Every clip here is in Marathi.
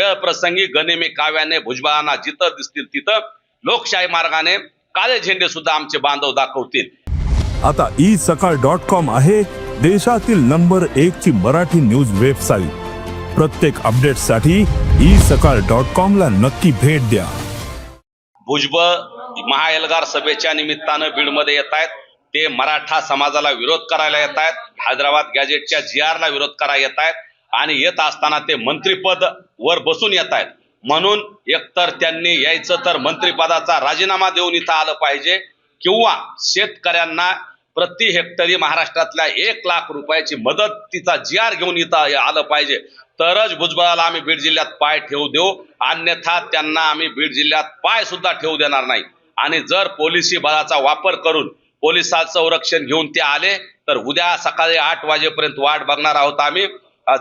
वेळ प्रसंगी गनिमी काव्याने भुजबळांना जिथं दिसतील तिथं लोकशाही मार्गाने काळे झेंडे सुद्धा आमचे बांधव दाखवतील. आता ई सकाळ डॉट कॉम आहे देशातील नंबर एक ची मराठी न्यूज वेबसाईट. प्रत्येक अपडेटसाठी ई सकाळ डॉट कॉम ला नक्की भेट द्या. भुजबळ महाएल्गार सभेच्या निमित्तानं बीडमध्ये येत आहेत. ते मराठा समाजाला विरोध करायला येत आहेत. हैदराबाद गॅजेटच्या जी ला विरोध करायला येत आहेत. आणि येत असताना ते मंत्रीपद वर बसून येत आहेत. म्हणून एकतर त्यांनी यायचं तर मंत्रिपदाचा राजीनामा देऊन इथं आलं पाहिजे किंवा शेतकऱ्यांना प्रति हेक्टरी महाराष्ट्रातल्या एक लाख रुपयाची मदतीचा जी आर घेऊन इथं आलं पाहिजे. तरच भुजबळाला आम्ही बीड जिल्ह्यात पाय ठेवू देऊ. अन्यथा त्यांना आम्ही बीड जिल्ह्यात पाय सुद्धा ठेवू देणार नाही. आणि जर पोलिसी बळाचा वापर करून पोलिसांचं संरक्षण घेऊन ते आले तर उद्या सकाळी आठ वाजेपर्यंत वाट बघणार आहोत आम्ही.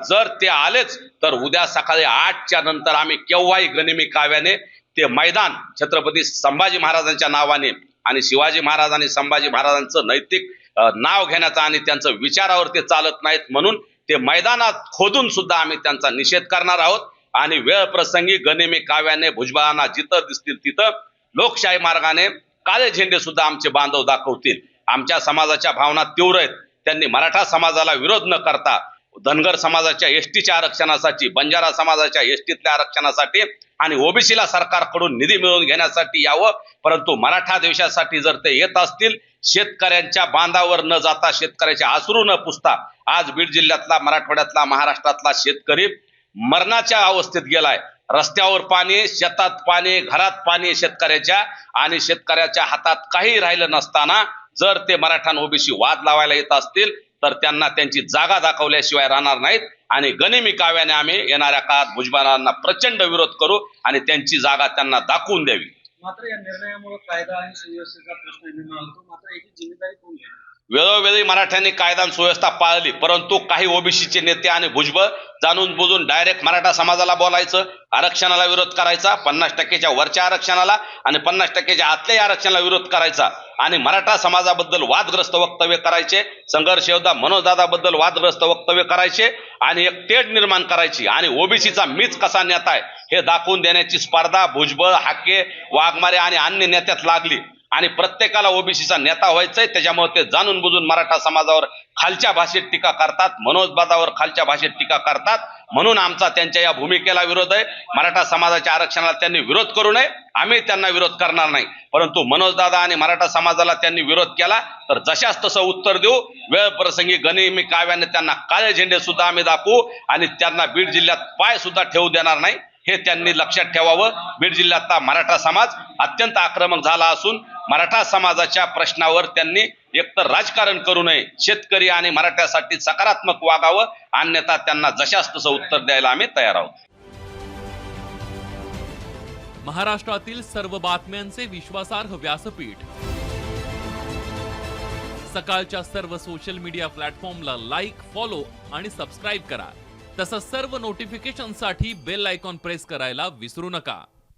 जर ते आलेच तर उद्या सकाळी आठच्या नंतर आम्ही केव्हाही गनिमी काव्याने ते मैदान छत्रपती संभाजी महाराजांच्या नावाने आणि शिवाजी महाराज आणि संभाजी महाराजांचं नैतिक नाव घेण्याचा आणि त्यांचं विचारावर ते चालत नाहीत म्हणून ते मैदानात खोदून सुद्धा आम्ही त्यांचा निषेध करणार आहोत. आणि वेळ प्रसंगी गनिमी काव्याने भुजबळांना जिथं दिसतील तिथं लोकशाही मार्गाने काळे झेंडे सुद्धा आमचे बांधव दाखवतील. आमच्या समाजाच्या भावना तीव्र आहेत. त्यांनी मराठा समाजाला विरोध न करता धनगर समाजाच्या एसटीच्या आरक्षणासाठी बंजारा समाजाच्या एसटीतल्या आरक्षणासाठी आणि ओबीसीला सरकारकडून निधी मिळवून घेण्यासाठी यावं. परंतु मराठा देशासाठी जर ते येत असतील शेतकऱ्यांच्या बांधावर न जाता शेतकऱ्याचे आसरू न पुसता आज बीड जिल्ह्यातला मराठवाड्यातला महाराष्ट्रातला शेतकरी मरणाच्या अवस्थेत गेलाय. रस्त्यावर पाणी शेतात पाणी घरात पाणी शेतकऱ्याच्या आणि शेतकऱ्याच्या हातात काही राहिलं नसताना जर ते मराठा ओबीसी वाद लावायला येत असतील तर त्यांना त्यांची जागा दाखवल्याशिवाय राहणार नाहीत. आणि गनिमी काव्याने आम्ही येणाऱ्या काळात भुजबळांना प्रचंड विरोध करू आणि त्यांची जागा त्यांना दाखवून द्यावी. मात्र या निर्णयामुळे कायदा आणि सुव्यवस्थेचा प्रश्न निर्माण होतो. मात्र याची जिम्मेदारी कोण घेणार वेळोवेळी मराठ्यांनी कायदा सुव्यवस्था पाळली परंतु काही ओबीसीचे नेते आणि भुजबळ जाणून बुजून डायरेक्ट मराठा समाजाला बोलायचं आरक्षणाला विरोध करायचा पन्नास टक्केच्या वरच्या आरक्षणाला आणि पन्नास टक्केच्या आतल्याही आरक्षणाला विरोध करायचा आणि मराठा समाजाबद्दल वादग्रस्त वक्तव्य करायचे संघर्ष योद्धा मनोजदादाबद्दल वादग्रस्त वक्तव्य करायचे आणि एक तेढ निर्माण करायची आणि ओबीसीचा मीच कसा नेता आहे हे दाखवून देण्याची स्पर्धा भुजबळ हाके वाघमारे आणि अन्य नेत्यात लागली. आणि प्रत्येकाला ओबीसीचा नेता व्हायचंय त्याच्यामुळे ते जाणून बुजून मराठा समाजावर खालच्या भाषेत टीका करतात मनोजबादावर खालच्या भाषेत टीका करतात. म्हणून आमचा त्यांच्या या भूमिकेला विरोध आहे. मराठा समाजाच्या आरक्षणाला त्यांनी विरोध करू नये. आम्ही त्यांना विरोध करणार नाही. परंतु मनोजदादा आणि मराठा समाजाला त्यांनी विरोध केला तर जशास तसं उत्तर देऊ. वेळ प्रसंगी गनिमी काव्याने त्यांना काळे झेंडे सुद्धा आम्ही दाखवू आणि त्यांना बीड जिल्ह्यात पाय सुद्धा ठेवू देणार नाही. हे त्यांनी लक्षात ठेवावं. बीड जिल्ह्यातला मराठा समाज अत्यंत आक्रमक झाला असून मराठा समाजाच्या प्रश्नावर त्यांनी एकतर राजकारण करू नये. शेतकरी आणि मराठ्यासाठी सकारात्मक वागावं अन्यथा त्यांना जशास तसं उत्तर द्यायला आम्ही तयार आहोत. महाराष्ट्रातील सर्व बातम्यांचे विश्वासार्ह व्यासपीठ. सकाळच्या सर्व सोशल मीडिया प्लॅटफॉर्मला लाईक फॉलो आणि सबस्क्राईब करा. तसंच सर्व नोटिफिकेशनसाठी बेल आयकॉन प्रेस करायला विसरू नका.